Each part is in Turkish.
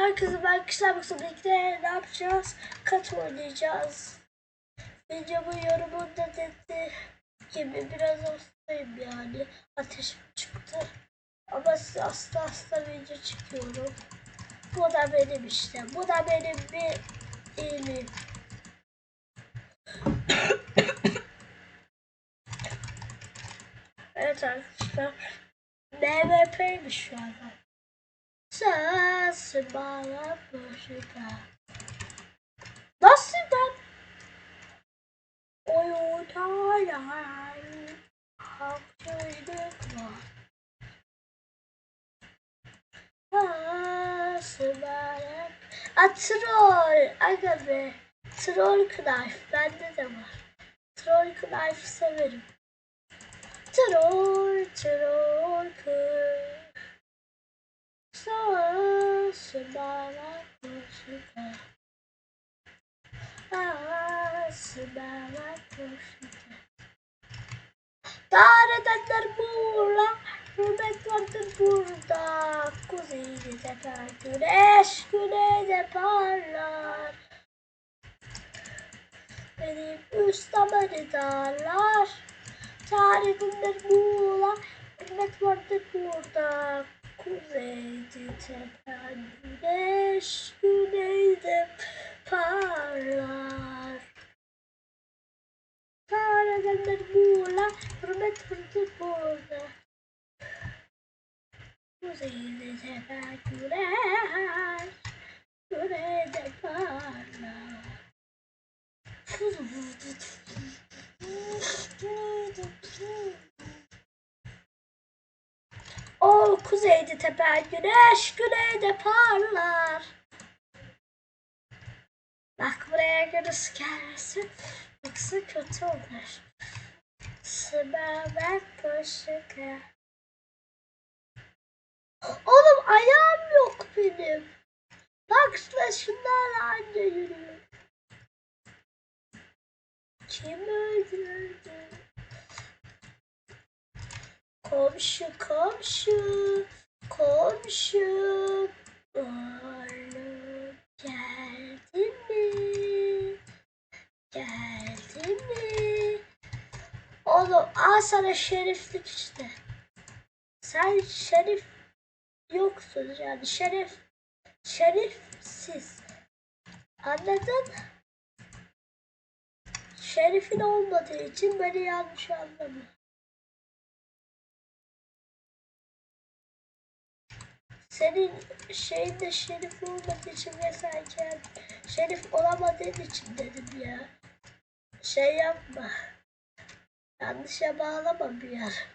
Herkese ben kişiler baksa birlikte ne yapacağız? Kat oynayacağız. Videomun yorumunda dedi gibi biraz hastayım yani. Ateşim çıktı. Ama size hasta hasta video çıkıyorum. Bu da benim işte. Bu da benim bir iyiliğim. evet arkadaşlar. MVP'ymiş şu anda. Sensin bana boşuna. Nasıl ben? Oyunlar haksızlık var. Nasıl bana? A troll. Aga be. Troll knife. Bende de var. Troll knife severim. Troll, troll knife. Savaşı bana koşuda. Bana koşuda. Dağredenler burada. Vardır burada. Kuzeyde teper güneş güneyde parlar. Benim üstüme dağlar. Tarihindir buğla. Hürmet vardır burada. Kuzeyde teper güneş güneyde parlar. Hürmet vardır burada. Kuzeyde teper güneş güneyde parlar. O kuzeyde teper güneş güneyde parlar. Bak buraya görürsün gelmesin. Yoksa kötü olur. Sıbabak koşuka. Oğlum ayağım yok benim. Bak şunlarla anca yürüyor. Kim öldürdü? Komşu komşu komşu oğlum geldi mi? Geldi mi? Oğlum al sana şeriflik işte. Sen şerif yoksun yani şerif şerifsiz. Anladın? Şerifin olmadığı için beni yanlış anlama. Senin şeyinde şerif olmadığı için ve sen şerif olamadığın için dedim ya. Şey yapma. Yanlışa bağlama bir yer.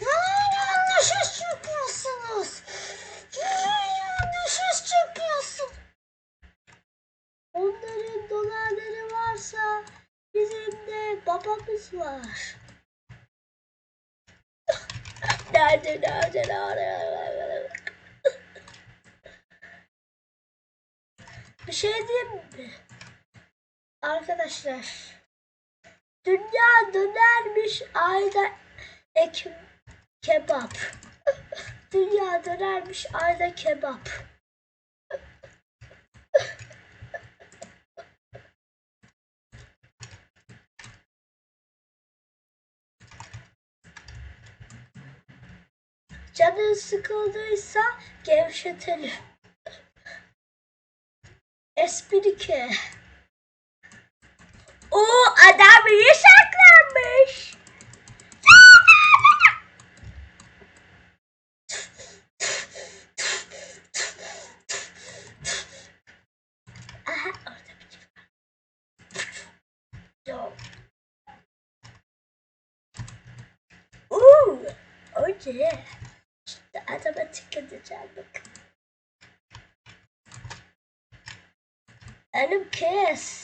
Yanlış iş. Onların dolarları varsa bizim de babamız var. Nerede nerede nerede? Bir şey diyeyim mi? Arkadaşlar. Dünya dönermiş ayda ekim kebap. Dünya dönermiş ayda kebap. Canın sıkıldıysa gevşetelim. Espri ki. O adam iyi saklanmış. Aha orada bir şey var. Yok. Oh yeah. Şimdi adama tıklatacağım bak. Hanım kes.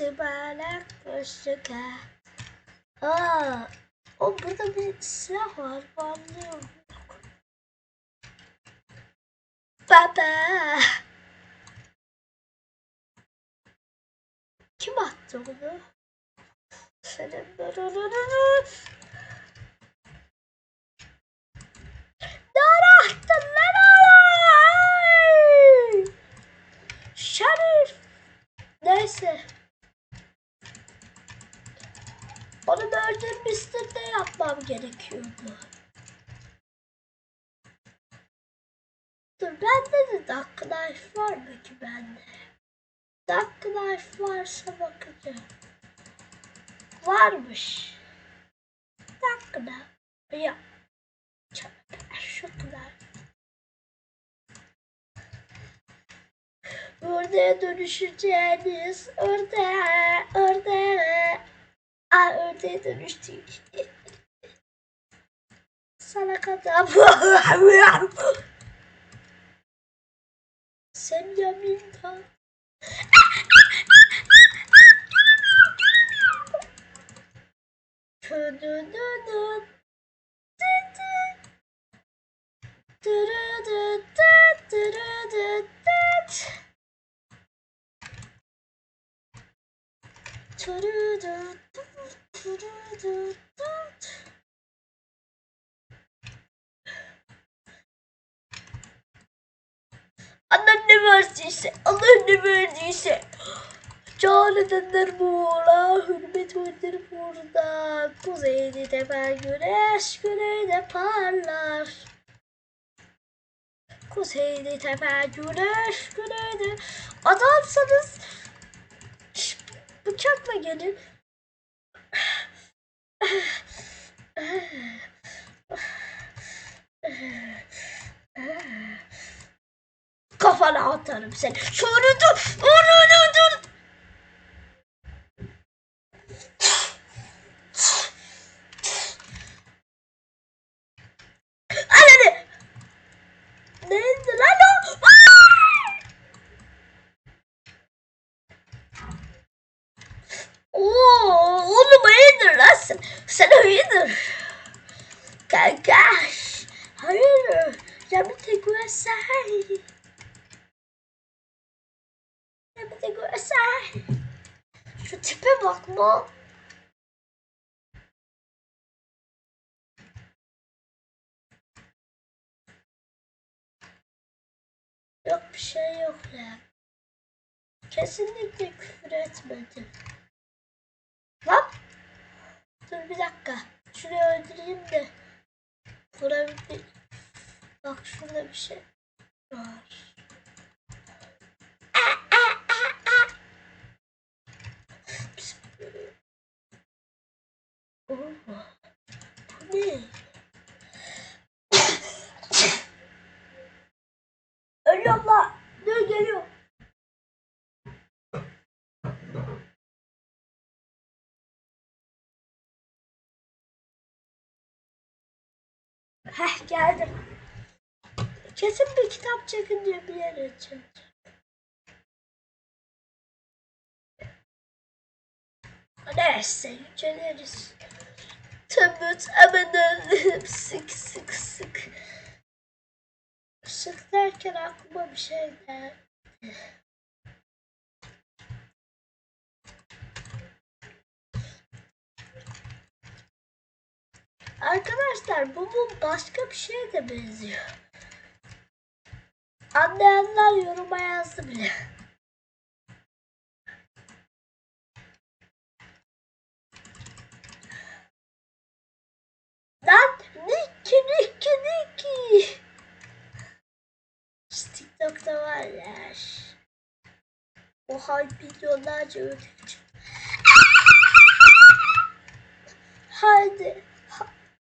Süperlek boşluka. Aa, o burada bir silah var. Bu anlıyorum. Baba. Kim attı bunu? Senin! Şerif. Neyse. Onu öldürmüştür ne yapmam gerekiyordu. Dur bende de Duck Knife var mı ki bende? Duck Knife varsa bakacağım. Varmış. Duck Knife. Ya. Şu kadar. Ördeğe dönüşeceğiniz ördeğe, ördeğe. Aa ördeğe dönüştük. Sana kadar. Sen yaminda. Tüdüdüdü. Dıdı. Allah ne verdiyse, Allah ne verdiyse. Can edenler buğula, hürmet önder burada. Kuzeyde teper güneş, güneyde parlar. Kuzeyde teper güneş, güneyde. Adamsanız bıçakla gelin. Kafana atarım seni. Şunu dur, onu dur. Anne! Neydi lan o? Aa! Oo, oğlum hayırdır lan sen? Sen hayırdır? Kanka. Hayırdır? Ya bir tek görsel. Ya bir tek görsel. Şu tipe bakma. Yok bir şey yok ya. Kesinlikle küfür etmedim. Lan! Dur bir dakika. Şunu öldüreyim de. Buna bir... Bak şurada bir şey var. Ne? Ölüyorum lan. Dur. Heh geldim. Kesin bir kitap çekince bir yer açacağım. Neyse yüceleriz. Tabut amanın sık sık sık. Sık derken aklıma bir şey geldi. Arkadaşlar bu bu başka bir şeye de benziyor. Anlayanlar yoruma yazdı bile. Lan Niki Niki Niki. Şu TikTok'ta var ya. O hype milyonlarca ödül Haydi.